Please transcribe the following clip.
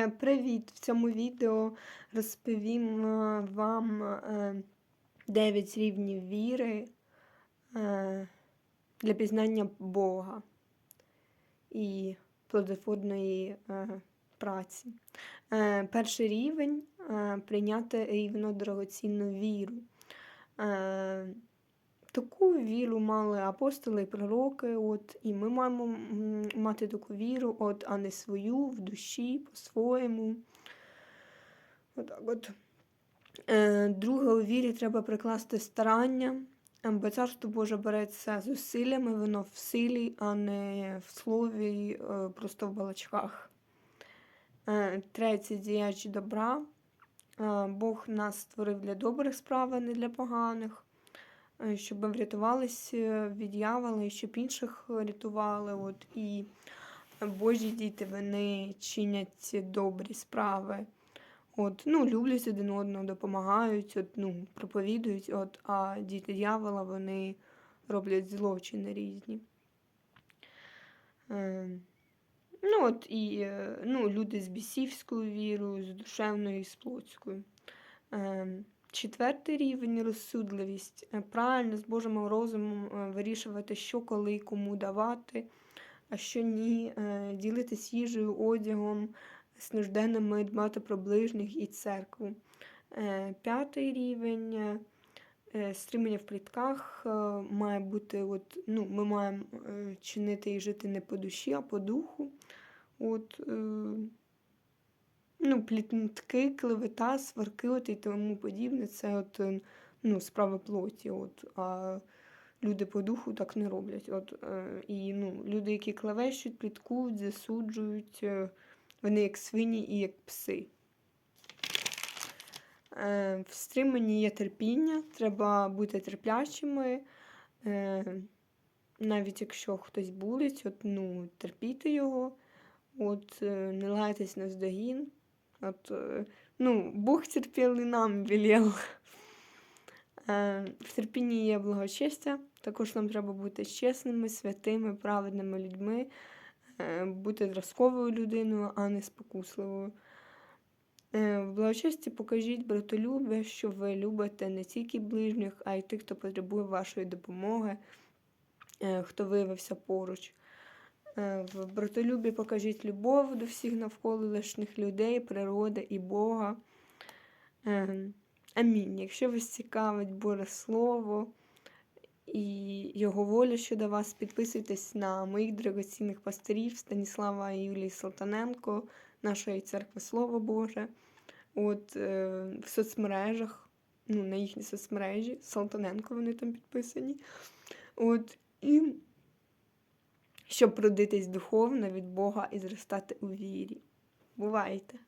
Е, Привіт! В цьому відео розповім е, вам е, 9 рівнів віри е, для пізнання Бога і плодотворної е, праці. Е, Перший рівень е, прийняти рівно дорогоцінну віру. Таку віру мали апостоли і пророки, от, і ми маємо мати таку віру, от, а не свою в душі, по-своєму. Отак от. Е, друге, у вірі треба прикласти старання, бо царство Боже береться зусиллями, воно в силі, а не в слові, е, просто в балачках. Е, третє, діячі добра. Бог нас створив для добрих справ, а не для поганих щоб врятувалися від явола і щоб інших рятували. От, і Божі діти вони чинять добрі справи. От, ну, люблять один одного, допомагають, от, ну, проповідують, от, а діти дьявола вони роблять злочини різні. Е, ну, от, і е, ну, люди з бісівською вірою, з душевною і з плотською. Е, Четвертий рівень розсудливість. Е, Правильно з Божим розумом е, вирішувати, що коли кому давати, а що ні, е, ділитись їжею, одягом, з нужденними, дбати про ближніх і церкву. П'ятий рівень стримання в плітках має бути, от, ну, ми маємо чинити і жити не по душі, а по духу. От, ну, плітки, клевета, сварки от і тому подібне, це от, е, ну, справи плоті. От, а люди по духу так не роблять. От, е, і ну, люди, які клевещуть, пліткують, засуджують, е, вони як свині і як пси. В стриманні є терпіння, треба бути терплячими. Навіть якщо хтось булить, от, ну, терпіти його, от, не лайтесь на здогін. От, е, ну, Бог терпів і нам велел. В терпінні є благочестя. Також нам треба бути чесними, святими, праведними людьми, е, бути зразковою людиною, а не спокусливою. Е, В благочесті покажіть братолюбе, що ви любите не тільки ближніх, а й тих, хто потребує вашої допомоги, хто виявився поруч. Е, В братолюбі покажіть любов до всіх навколишніх людей, природи і Бога. Е, Амінь. Якщо вас цікавить Боже Слово і Його воля щодо вас, підписуйтесь на моїх дорогоцінних пастирів Станіслава і Юлії Салтаненко, нашої церкви Слово Боже. От е, в соцмережах, ну, на їхній соцмережі, Салтаненко вони там підписані. От, і щоб родитись духовно від Бога і зростати у вірі. Бувайте!